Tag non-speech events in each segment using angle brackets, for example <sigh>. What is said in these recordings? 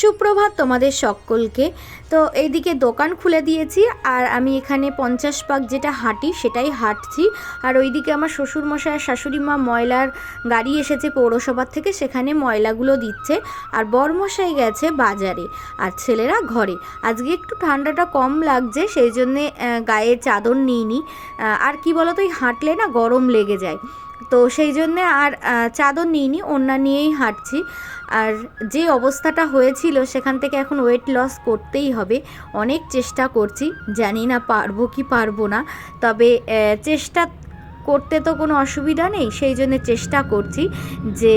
সুপ্রভাত তোমাদের সকলকে। তো এইদিকে দোকান খুলে দিয়েছি, আর আমি এখানে পঞ্চাশ পাক যেটা হাঁটি সেটাই হাঁটছি। আর ওইদিকে আমার শ্বশুরমশাই আর শাশুড়ি মা ময়লার গাড়ি এসেছে পৌরসভার থেকে, সেখানে ময়লাগুলো দিচ্ছে। আর বরমশাই গেছে বাজারে, আর ছেলেরা ঘরে। আজকে একটু ঠান্ডাটা কম লাগছে, সেই জন্যে গায়ে চাদর নিইনি। আর কি বলতো, এই হাঁটলে না গরম লেগে যায়। তো সেই জন্যে আর চাদর নিইনি, ওড়না নিয়েই হাঁটছি। আর যে অবস্থাটা হয়েছিল, সেখান থেকে এখন ওয়েট লস করতেই হবে। অনেক চেষ্টা করছি, জানি না পারব কি পারব না। তবে চেষ্টা করতে তো কোনো অসুবিধা নেই, সেই জন্য চেষ্টা করছি যে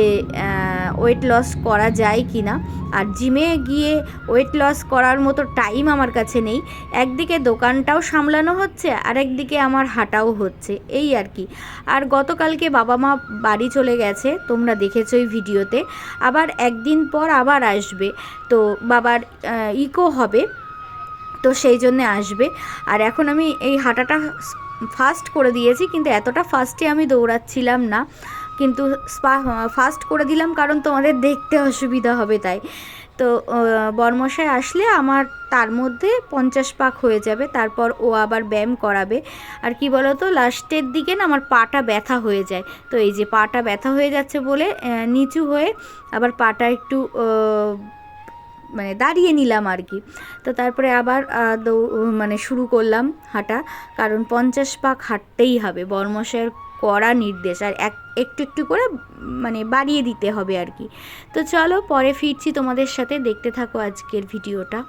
ওয়েট লস করা যায় কি না। আর জিমে গিয়ে ওয়েট লস করার মতো টাইম আমার কাছে নেই। একদিকে দোকানটাও সামলানো হচ্ছে, আর একদিকে আমার হাঁটাও হচ্ছে, এই আর কি। আর গতকালকে বাবা মা বাড়ি চলে গেছে, তোমরা দেখেছ এই ভিডিওতে। আবার একদিন পর আবার আসবে, তো বাবার ইকো হবে, তো সেই জন্যে আসবে। আর এখন আমি এই হাঁটাটা ফাস্ট করে দিয়েছি কিন্তু এতটা ফাস্টে আমি দৌড়াচ্ছিলাম না। কিন্তু ফাস্ট করে দিলাম কারণ তোমাদের দেখতে অসুবিধা হবে তাই। তো আহ, বরমশাই আসলে আমার তার মধ্যে পঞ্চাশ পাক হয়ে যাবে তারপর ও আবার ব্যায়াম করাবে। আর কি বলো তো লাস্টের দিকে না আমার পাটা ব্যথা হয়ে যায়। তো এই যে পাটা ব্যথা হয়ে যাচ্ছে বলে নিচু হয়ে আবার পাটা একটু মানে দাঁড়িয়ে নিলাম আর কি। তো তারপরে আবার মানে শুরু করলাম হাঁটা। কারণ পঞ্চাশ পাক হাঁটতেই হবে, বর্মশের কড়া নির্দেশ। আর এক, একটু একটু করে মানে বাড়িয়ে দিতে হবে আর কি। তো চলো পরে ফিরছি তোমাদের সাথে, দেখতে থাকো আজকের ভিডিওটা।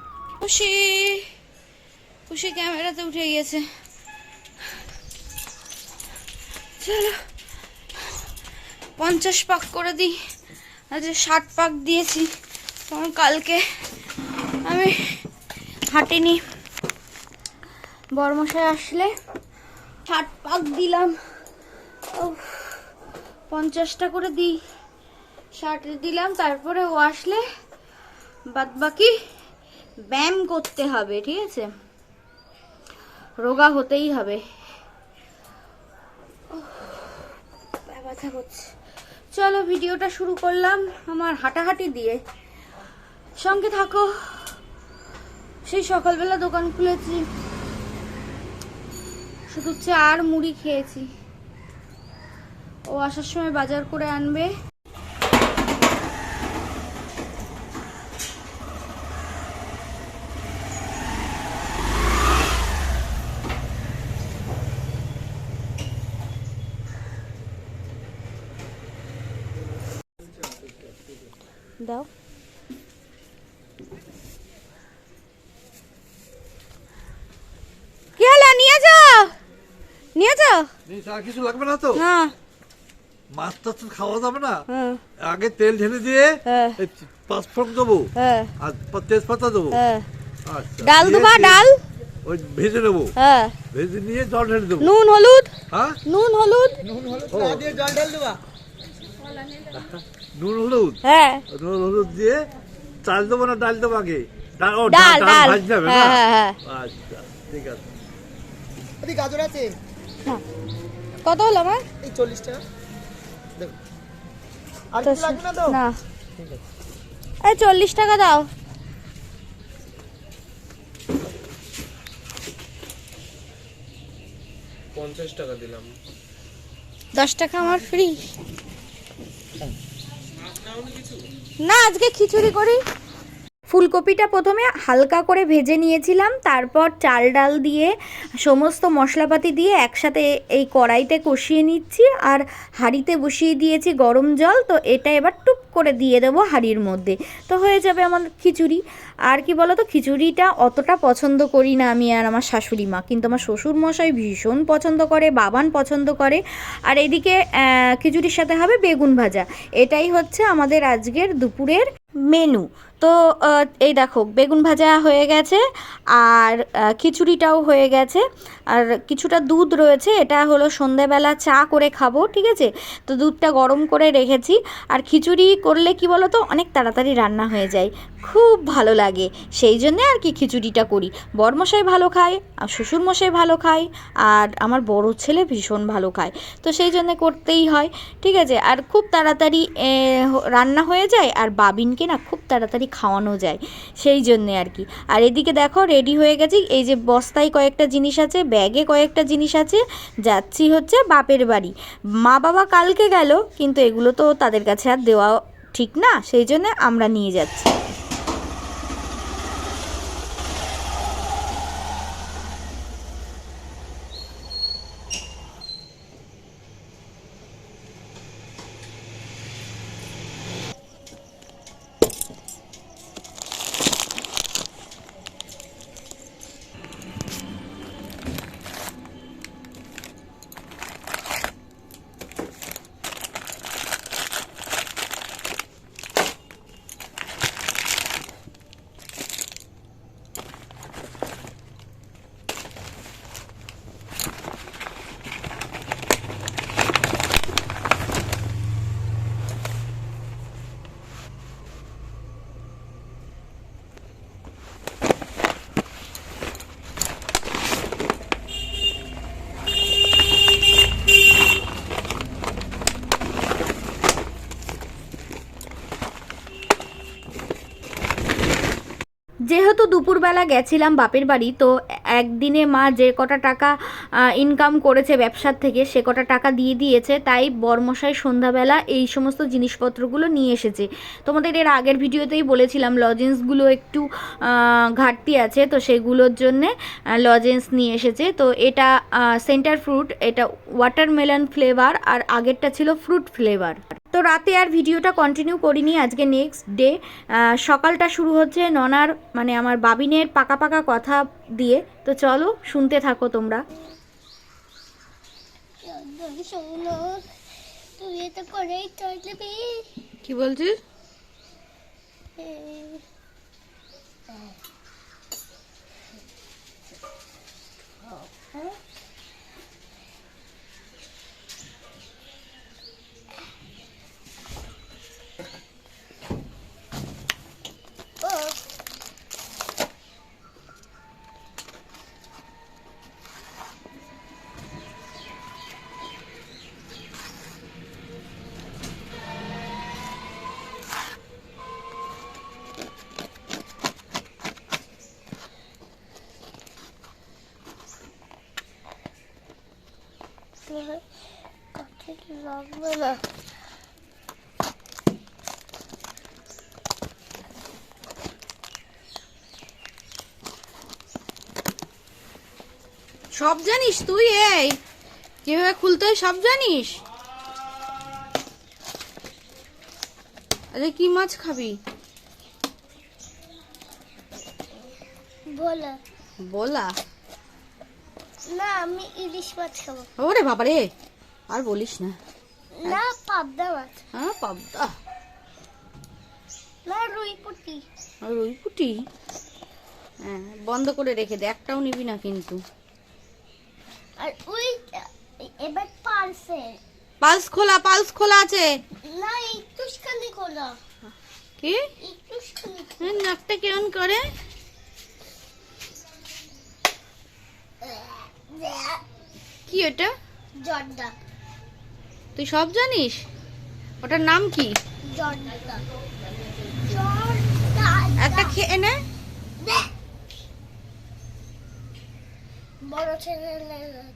খুশি খুশি ক্যামেরাতে উঠে গিয়েছে চলো, পঞ্চাশ পাক করে দিই। আজ ষাট পাক দিয়েছি। কারণ কালকে আমি হাঁটিনি। বর্মশাই আসলে ষাট পাক দিলাম। ও পঞ্চাশটা করে দিই। ষাট দিলাম, তারপরে ও আসলে বাদ বাকি ব্যায়াম করতে হবে, ঠিক আছে? রোগা হতেই হবে। ব্যথা করছে। চলো, ভিডিওটা শুরু করলাম আমার হাঁটাহাঁটি দিয়ে। সঙ্গে থাকো। সেই সকালবেলা দোকান খুলেছি। শুধু চা আর মুড়ি খেয়েছি। ও আসার সময় বাজার করে আনবে দাও কি হলো নিয়ে যাও নিয়ে আর কিছু লাগবে না তো। না মাছ টাছ তো খাওয়া যাবে না। হ্যাঁ। আগে তেল ঢেলে দিয়ে হ্যাঁ। পাঁচফোড়ন দেবো। হ্যাঁ। আর তেজপাতা দেবো। হ্যাঁ। আচ্ছা ডাল দেবা ডাল? ওই ভেজে নেব। হ্যাঁ। ভেজে নিয়ে জল ঢেলে দেবো। নুন হলুদ? হ্যাঁ? নুন হলুদ। নুন হলুদ হ্যাঁ। নুন হলুদ দিয়ে চাল দেবো না ডাল দেবো আগে? ডাল ডাল ভাজতে হবে হ্যাঁ হ্যাঁ হ্যাঁ। আচ্ছা ঠিক আছে। গাজর আছে? হ্যাঁ। কত হলো আমার? এই চল্লিশ টাকা দেখো। আর কিছু লাগবে না তো? না। এই চল্লিশ টাকা দাও। পঞ্চাশ টাকা দিলাম। দশ টাকা আমার ফ্রি না আজকে খিচুড়ি করি। ফুলকপিটা প্রথমে হালকা করে ভেজে নিয়েছিলাম, তারপর চাল ডাল দিয়ে সমস্ত মশলাপাতি দিয়ে একসাথে এই কড়াইতে কষিয়ে নিচ্ছি আর হাঁড়িতে বসিয়ে দিয়েছি গরম জল, তো এটা এবার টুপ করে দিয়ে দেবো হাঁড়ির মধ্যে। তো হয়ে যাবে আমার খিচুড়ি। আর কি বলো তো খিচুড়িটা অতটা পছন্দ করি না আমি আর আমার শাশুড়ি মা। কিন্তু আমার শ্বশুর মশাই ভীষণ পছন্দ করে, বাবান পছন্দ করে। আর এদিকে খিচুড়ির সাথে হবে বেগুন ভাজা। এটাই হচ্ছে আমাদের আজকের দুপুরের মেনু। তো এই দেখো, বেগুন ভাজা হয়ে গেছে। আর খিচুড়িটাও হয়ে গেছে। আর কিছুটা দুধ রয়েছে, এটা হলো সন্ধেবেলা চা করে খাব, ঠিক আছে? তো দুধটা গরম করে রেখেছি, আর খিচুড়ি করলে কি বলো তো অনেক তাড়াতাড়ি রান্না হয়ে যায়। খুব ভালো লাগে। সেই জন্যে আর কি খিচুড়িটা করি। বরমশাই ভালো খায়, আর শ্বশুরমশাই ভালো খায়, আর আমার বড় ছেলে ভীষণ ভালো খায়। তো সেই জন্যে করতেই হয়, ঠিক আছে? আর খুব তাড়াতাড়ি রান্না হয়ে যায়, আর বাবিনকে না খুব তাড়াতাড়ি খাওয়ানো যায়, সেই জন্যে আর কি। আর এদিকে দেখো, রেডি হয়ে গেছি, এই যে বস্তায় কয়েকটা জিনিস আছে, ব্যাগে কয়েকটা জিনিস আছে, যাচ্ছি হচ্ছে বাপের বাড়ি। মা বাবা কালকে গেল, কিন্তু এগুলো তো তাদের কাছে আর দেওয়া ঠিক না, সেই জন্য আমরা নিয়ে যাচ্ছি যেহেতু দুপুরবেলা গেছিলাম বাপের বাড়ি তো একদিনে মা যে কটা টাকা ইনকাম করেছে ব্যবসার থেকে সে কটা টাকা দিয়ে দিয়েছে, তাই বর্মশাই সন্ধ্যাবেলা এই সমস্ত জিনিসপত্রগুলো নিয়ে এসেছে। তোমাদের এর আগের ভিডিওতেই বলেছিলাম লজেন্সগুলো একটু ঘাটতি আছে, তো সেগুলোর জন্যে লজেন্স নিয়ে এসেছে। তো এটা সেন্টার ফ্রুট এটা ওয়াটারমেলন ফ্লেভার আর আগেরটা ছিল ফ্রুট ফ্লেভার তো রাতে আর ভিডিওটা কন্টিনিউ করিনি, আজকে নেক্সট ডে সকালটা শুরু হচ্ছে ননার মানে আমার বাবিনের পাকা পাকা কথা দিয়ে। তো চলো শুনতে থাকো তোমরা। শোনো তুই এটা করেই চলবি। কি বলছিস? কথা সব জানিস তুই এই। কীভাবে খুলতে হয় সব জানিস? আরে কি মাছ খাবি? বলো। বলা? না আমি ইলিশ মাছ খাব। ওরে বাবারে আর বলিস না। না পাবদা মাছ হ্যাঁ পাবদা না রুই পুটি। হ্যাঁ বন্ধ করে রেখে দে একটাও নিবি না কিন্তু। আর ওই এবার পারছে পালস খোলা পালস খোলা আছে। না একটুখানি খোলা। কি? একটুখানি হ্যাঁ, নাকটা কেমন করে? কি ওটা জর্দা। তুই সব জানিস? ওটার নাম কি? একটা খেয়ে নে।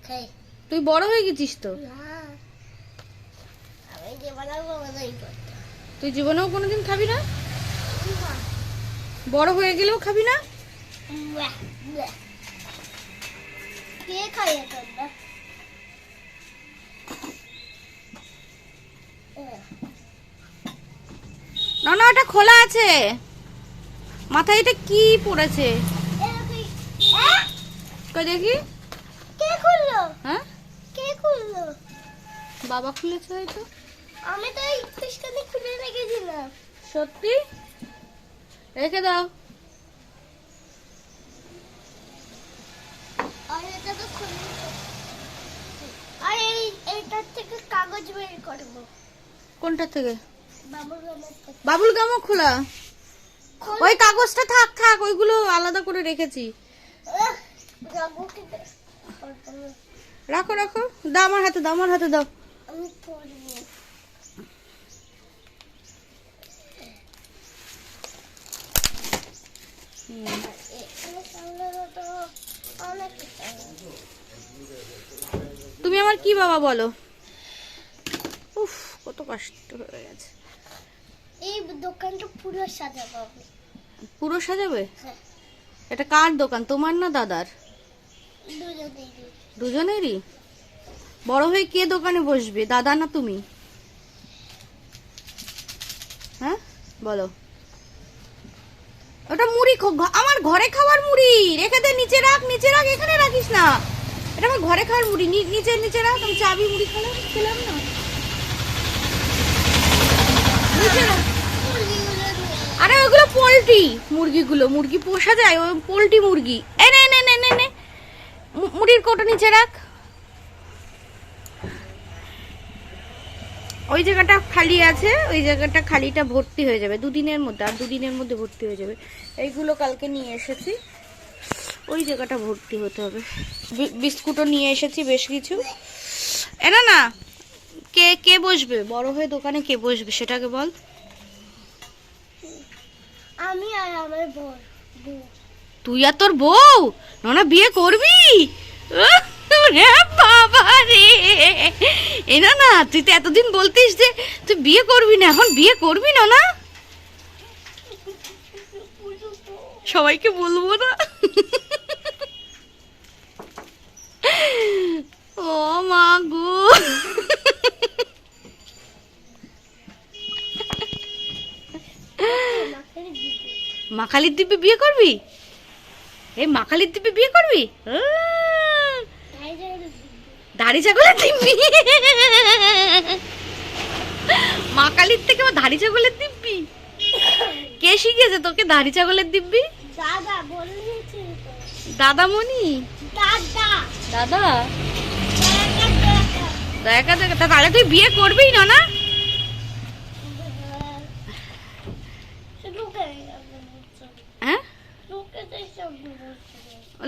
খাই তুই বড় হয়ে গেছিস তো? না আমি যে বানাবো বানাই করতে তুই জীবনেও কোনোদিন খাবি না? বড় হয়ে গেলেও খাবি না? কে খাইয়ে না না ওটা খোলা আছে। মাথায় এটা কি পড়েছে? কই দেখি। কে খুললো? হ্যাঁ? কে খুললো? বাবা খুলেছে হয়তো। আমি তো এই একটুখানি খুলে রেখেছিলাম। সত্যি? রেখে দাও। আর এটা তো খুলে আর এই এইটার থেকে কাগজ বের করব। কোনটা থেকে? বাবুল গামও খোলা। ওই কাগজটা থাক থাক ওইগুলো আলাদা করে রেখেছি। রাখো রাখো। দাও আমার হাতে দাও আমার হাতে দাও। তুমি আমার কি বাবা বলো? উফ কত কষ্ট হয়ে গেছে। এই দোকানটা পুরো সাজাবো আমি। পুরো সাজাবে? হ্যাঁ। এটা কার দোকান? তোমার না দাদার? দুজনেই দুজনেরই? বড় হয়ে কে দোকানে বসবে? দাদা না তুমি? হ্যাঁ? বলো। ওটা মুড়ি আমার ঘরে খাওয়ার মুড়ি! রেখে দে নিচে রাখ নিচে রাখ এখানে রাখিস না। এটা আমার ঘরে খাওয়ার মুড়ি। নিচে নিচে রাখ আমি চাবি মুড়ি খেলাম খেলাম না। নিচে রাখ। আরে, ওগুলো পোলট্রি মুরগিগুলো। মুরগি পোষা যায় ওই পোলট্রি মুরগি। এ, নে নে নে নে মুড়ির কোটা নিচে রাখ। ওই জায়গাটা খালি আছে, ওই জায়গাটা খালিটা ভর্তি হয়ে যাবে, দুদিনের মধ্যে, আর দুদিনের মধ্যে ভর্তি হয়ে যাবে। এইগুলো কালকে নিয়ে এসেছি। ওই জায়গাটা ভর্তি হতে হবে। বিস্কুটও নিয়ে এসেছি, বেশ কিছু। এ, না না, কে কে বসবে? বড় হয়ে দোকানে কে বসবে, সেটাকে বল। আমি আর আমার বউ। তুই আর তোর বউ? ননা, বিয়ে করবি? বাবা রে। এ না না তুই তো এতদিন বলতিস যে তুই বিয়ে করবি না। এখন বিয়ে করবি না না সবাইকে বলব না। ও মা গো। মাখালির দ্বীপে বিয়ে করবি? এই মাখালির দ্বীপে বিয়ে করবি? দাড়ি ছাগলের দিব্যি। মা কালীর থেকে আবার দাড়ি ছাগলের দিব্যি? কে শিখেছে তোকে দাড়ি ছাগলের দিব্যি? দাদা দাদামণি দাদা দাদা। দেখা দেখা তাহলে তুই বিয়ে করবি না না লোকের সামনে বলছো হ্যাঁ লোকেদের সামনে বলছো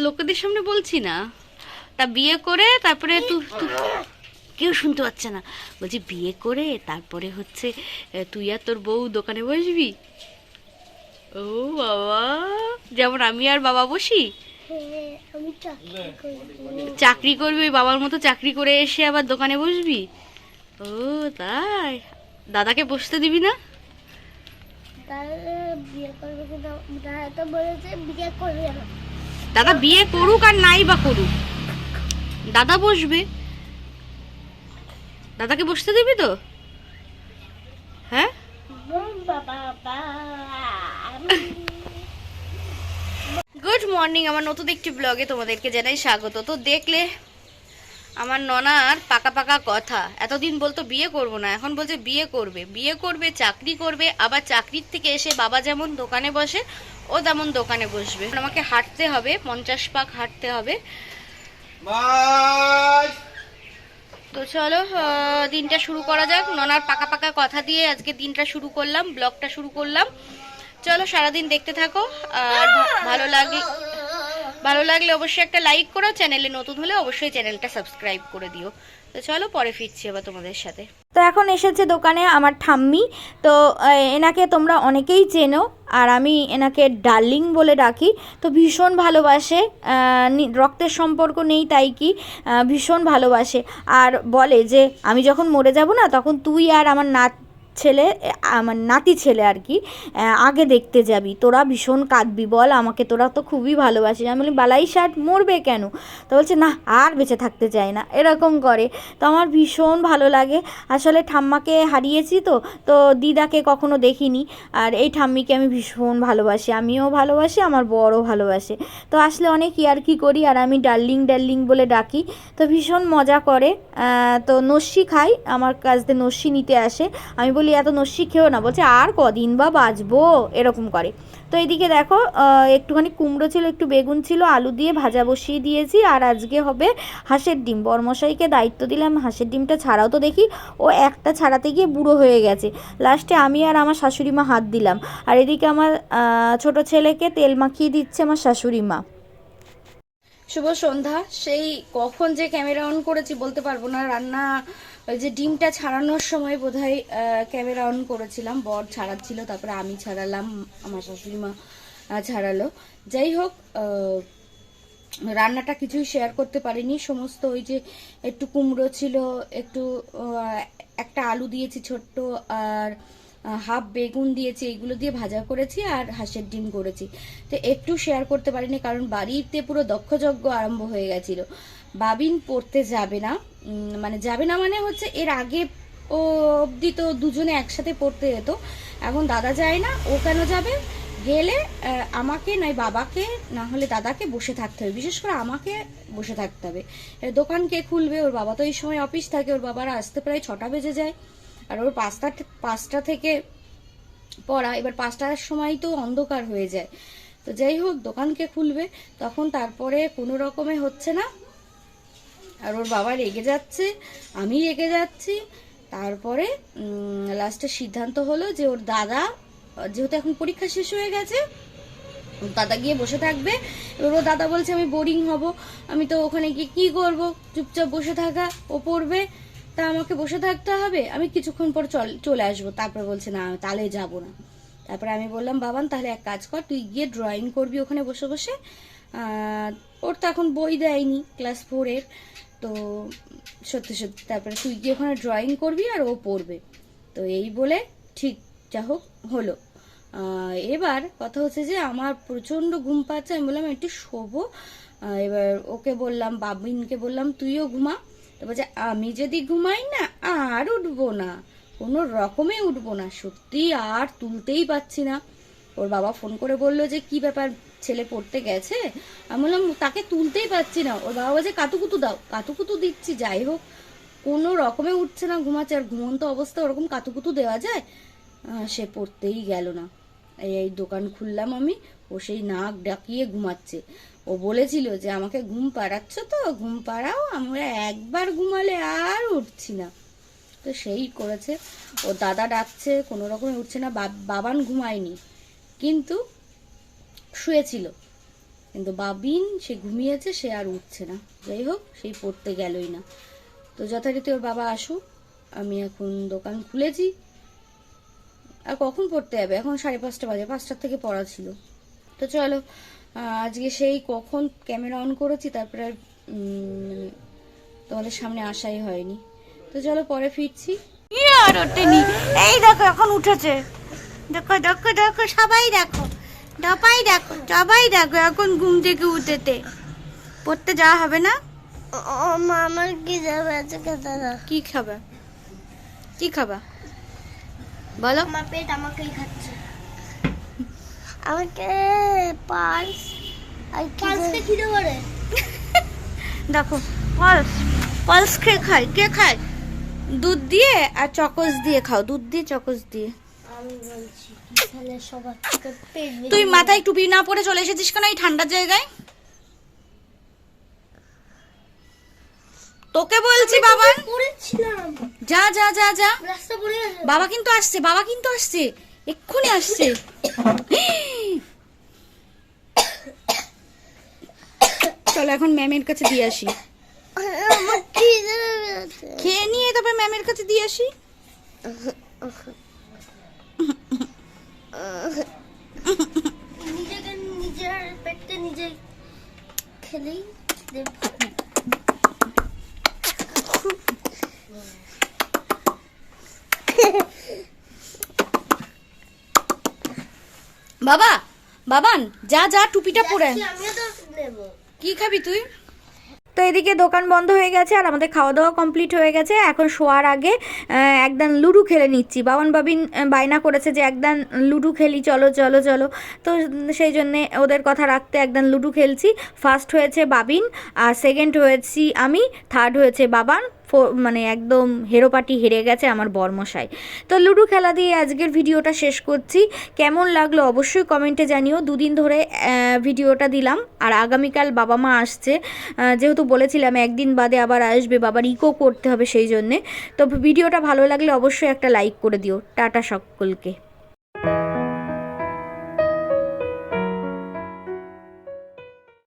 লোকেদের সামনে বলছি না। তা বিয়ে করে তারপরে কেউ শুনতে পাচ্ছে না। বলছি, বিয়ে করে তারপরে হচ্ছে তুই আর তোর বউ দোকানে বসবি? ও বাবা, যেমন আমি আর বাবা বসি? চাকরি করবি বাবার মতো চাকরি করে এসে আবার দোকানে বসবি? ও তাই, দাদাকে বসতে দিবি না? বিয়ে করবে বলেছে বিয়ে করবে দাদা বিয়ে করুক আর নাই বা করুক। দাদা বসবে। দাদাকে বসতে দিবি তো? হ্যাঁ? গুড মর্নিং আমার নতুন একটি ব্লগে তোমাদেরকে জানাই স্বাগত। তো দেখলে আমার ননার পাকা পাকা কথা। এতদিন বলতো বিয়ে করব না এখন বলছে বিয়ে করবে। বিয়ে করবে চাকরি করবে আবার চাকরির থেকে এসে বাবা যেমন দোকানে বসে ও তেমন দোকানে বসবে। আমাকে হাঁটতে হবে পঞ্চাশ পাক হাঁটতে হবে। তো চলো দিনটা শুরু করা যাক। ননার পাকা পাকা কথা দিয়ে আজকে দিনটা শুরু করলাম ব্লগটা শুরু করলাম। চলো সারাদিন দেখতে থাকো আর ভালো লাগে ভালো লাগলে অবশ্যই একটা লাইক করো, চ্যানেলে নতুন হলে অবশ্যই চ্যানেলটা সাবস্ক্রাইব করে দিও। তো চলো, পরে ফিরছি আবার তোমাদের সাথে। তো এখন এসেছে দোকানে আমার ঠাম্মি। তো এনাকে তোমরা অনেকেই চেনো, আর আমি এনাকে ডার্লিং বলে ডাকি। তো ভীষণ ভালোবাসে রক্তের সম্পর্ক নেই তাই কি ভীষণ ভালোবাসে। আর বলে যে, আমি যখন মরে যাব না, তখন তুই আর আমার নাত ছেলে আমার নাতি ছেলে আর কি আগে দেখতে যাবি। তোরা ভীষণ কাঁদবি, বল আমাকে, তোরা তো খুবই ভালোবাসিস। আমি বলি, বালাই ষাট মরবে কেন? তো বলছে, না, আর বেঁচে থাকতে চায় না। এরকম করে। তো আমার ভীষণ ভালো লাগে। আসলে ঠাম্মাকে হারিয়েছি তো তো দিদাকে কখনো দেখিনি। আর এই ঠাম্মিকে আমি ভীষণ ভালোবাসি। আমিও ভালোবাসি, আমার বড়ও ভালোবাসে। তো আসলে অনেক ইয়ার্কি করি, আর আমি ডার্লিং ডার্লিং বলে ডাকি। তো ভীষণ মজা করে। তো নস্যি খাই। আমার কাছ থেকে নস্যি নিতে আসে। আমি বলি বলি, এত নস্যি খেয়েও না, বলছে, আর কদিন বা বাঁচবো? এরকম করে। তো এদিকে দেখো একটুখানি কুমড়ো ছিল, একটু বেগুন ছিল, আলু দিয়ে ভাজা বসিয়ে দিয়েছি, আর আজকে হবে হাঁসের ডিম। বরমশাইকে দায়িত্ব দিলাম, হাঁসের ডিমটা ছাড়াও তো দেখি, ও একটা ছাড়াতে গিয়ে বুড়ো হয়ে গেছে। লাস্টে আমি আর আমার শাশুড়ি মা হাত দিলাম। আর এদিকে আমার ছোট ছেলেকে তেল মাখিয়ে দিচ্ছে আমার শাশুড়ি মা। শুভ সন্ধ্যা। সেই কখন যে ক্যামেরা অন করেছি বলতে পারব না। রান্না, ওই যে ডিমটা ছাড়ানোর সময় বোধহয় ক্যামেরা অন করেছিলাম। বর ছাড়াচ্ছিল, তারপরে আমি ছাড়ালাম, আমার শাশুড়ি মা ছাড়ালো। যাই হোক রান্নাটা কিছুই শেয়ার করতে পারিনি। সমস্ত ওই যে একটু কুমড়ো ছিল, একটু একটা আলু দিয়েছি ছোট্ট, আর হাফ বেগুন দিয়েছি, এগুলো দিয়ে ভাজা করেছি আর হাঁসের ডিম করেছি। তো একটু শেয়ার করতে পারিনি, কারণ বাড়িতে পুরো দক্ষযজ্ঞ আরম্ভ হয়ে গেছিল। বাবিন পড়তে যাবে না মানে যাবে না মানে হচ্ছে এর আগে ও অবধি তো দুজনে একসাথে পড়তে যেত। এখন দাদা যায় না, ও কেন যাবে? গেলে আমাকে নয় বাবাকে, না হলে দাদাকে বসে থাকতে হবে। বিশেষ করে আমাকে বসে থাকতে হবে। দোকান কে খুলবে? ওর বাবা তো এই সময় অফিস থাকে, ওর বাবারা আসতে প্রায় ছটা বেজে যায়। আর ওর পাঁচটা পাঁচটা থেকে পড়া, এবার পাঁচটার সময় তো অন্ধকার হয়ে যায়। তো যাই হোক, দোকানকে খুলবে, তখন তারপরে কোনো রকমে হচ্ছে না। আর ওর বাবা রেগে যাচ্ছে, আমি রেগে যাচ্ছি। তারপরে লাস্টে সিদ্ধান্ত হলো যে ওর দাদা, যেহেতু এখন পরীক্ষা শেষ হয়ে গেছে, ওর দাদা গিয়ে বসে থাকবে। এবার ও দাদা বলছে, আমি বোরিং হব। আমি তো ওখানে গিয়ে কি করব? চুপচাপ বসে থাকা, ও পড়বে। তা আমাকে বসে থাকতে হবে। আমি কিছুক্ষণ পর চল আসব। তারপর বলছে, না তাহলে যাব না। তারপরে আমি বললাম, বাবান, তাহলে এক কাজ কর, তুই গিয়ে ড্রয়িং করবি ওখানে বসে বসে। ওর তো এখন বই দেয়নি ক্লাস ফোরের তো সত্যি সত্যি, তারপরে তুই গিয়ে ওখানে ড্রয়িং করবি আর ও পড়বে। তো এই বলে ঠিক যা হোক হলো। এবার কথা হচ্ছে যে আমার প্রচণ্ড ঘুম পাচ্ছে। আমি বললাম, একটু শোবো। এবার ওকে বললাম, বাবিনকে বললাম, তুইও ঘুমা। তো বলছে আমি যদি ঘুমাই না, আর উঠবো না। কোনো রকমে উঠবো না। সত্যি আর তুলতেই পাচ্ছি না। ওর বাবা ফোন করে বলল যে, কি ব্যাপার? ছেলে পড়তে গেছে? আমি বললাম, তাকে তুলতেই পাচ্ছি না। ওর বাবা বলছে কাতুকুতু দাও, কাতুকুতু দিচ্ছি, যাই হোক। কোনো রকমে উঠছে না ঘুমাচ্ছে, আর ঘুমন্ত অবস্থা ওরকম কাতুকুতু দেওয়া যায়? সে পড়তেই গেল না। এই দোকান খুললাম আমি। ও সেই নাক ডাকিয়ে ঘুমাচ্ছে। ও বলেছিল যে, আমাকে ঘুম পাড়াচ্ছ তো? ঘুম পাড়াও, আমরা একবার ঘুমালে আর উঠছি না। তো সেই করেছে। ও দাদা ডাকছে, কোনো রকমে উঠছে না, বাব- বাবান ঘুমায়নি। কিন্তু শুয়েছিল। কিন্তু বাবিন, সে ঘুমিয়েছে, সে আর উঠছে না। যাই হোক, সেই পড়তে গেলই না। তো যথারীতি ওর বাবা আসুক, আমি এখন দোকান খুলেছি। আর কখন পড়তে যাবে? এখন সাড়ে পাঁচটা বাজে, পাঁচটার থেকে পড়া ছিল। তো চলো আজকে সেই কখন ক্যামেরা অন করেছি তারপরে আর তোমাদের সামনে আসাই হয়নি। তো চলো পরে ফিরছি। আর ওঠেনি এই দেখো এখন উঠেছে। দেখো দেখো দেখো সবাই দেখো। সবাই দেখো সবাই দেখো এখন ঘুম থেকে উঠেতে পড়তে যাওয়া হবে না? ও মা আমার কি যাবে আছে দাদা? কি খাবে? কি খাবা? বলো। আমার পেট আমাকেই খাচ্ছে। আমাকে পালস আর পালসকে খিদে করে? <laughs> দেখো পলস পলস কে খায়? কে খায়? দুধ দিয়ে আর চকস দিয়ে খাও। দুধ দিয়ে চকস দিয়ে। তুই মাথায় টুপি না পরে চলে এসেছিস কেন এই ঠান্ডার জায়গায়? তোকে বলছি বাবা। যা যা যা যা। বাবা কিন্তু আসছে বাবা কিন্তু আসছে। এক্ষুনি আসছে। চলো, এখন ম্যামের কাছে দিয়ে আসি। খেয়ে নিয়ে তবে ম্যামের কাছে দিয়ে আসি। নিজের পেটে নিজে খেলেই খিদে বাবা বাবান যা যা টুপিটা পরে। যাচ্ছি, আমিও তো নেব। কি খাবি তুই? তো এদিকে দোকান বন্ধ হয়ে গেছে আর আমাদের খাওয়া দাওয়া কমপ্লিট হয়ে গেছে। এখন শোয়ার আগে একদান লুডু খেলে নিচ্ছি। বাবান বাবিন বায়না করেছে যে একদান লুডু খেলি চলো চলো চলো। তো সেই জন্যে ওদের কথা রাখতে একদান লুডু খেলছি। ফার্স্ট হয়েছে বাবিন আর সেকেন্ড হয়েছি আমি থার্ড হয়েছে বাবান। মানে একদম হেরোপাটি হেরে গেছে আমার বর্মশাই। তো লুডো খেলা দিয়ে আজকের ভিডিওটা শেষ করছি। কেমন লাগল অবশ্যই কমেন্টে জানিও। দুদিন ধরে ভিডিওটা দিলাম। আর আগামীকাল বাবা মা আসছে। যেহেতু বলেছিলাম একদিন বাদে আবার আসবে, বাবার ইকো করতে হবে সেই জন্যে। তো ভিডিওটা ভালো লাগলে অবশ্যই একটা লাইক করে দিও। টাটা সকলকে।